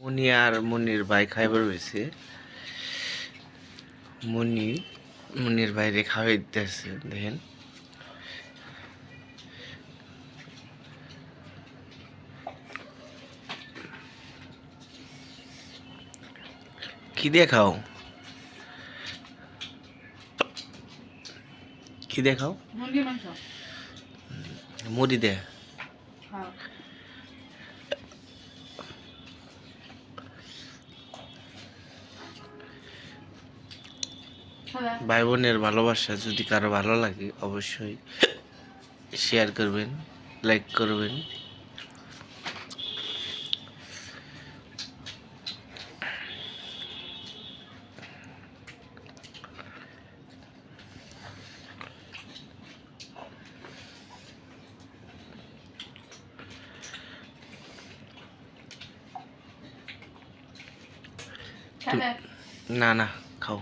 মনি আর মনির ভাই খাইবার হয়েছে মনি মনির বাইরে খাওয়াই দিতেছে দেখেন। কি দিয়ে খাও? কি দেখাও খাও? মুড়ি দে ভাই বোনের ভালোবাসা যদি কারও ভালো লাগে অবশ্যই শেয়ার করবেন লাইক করবেন। না না খাও।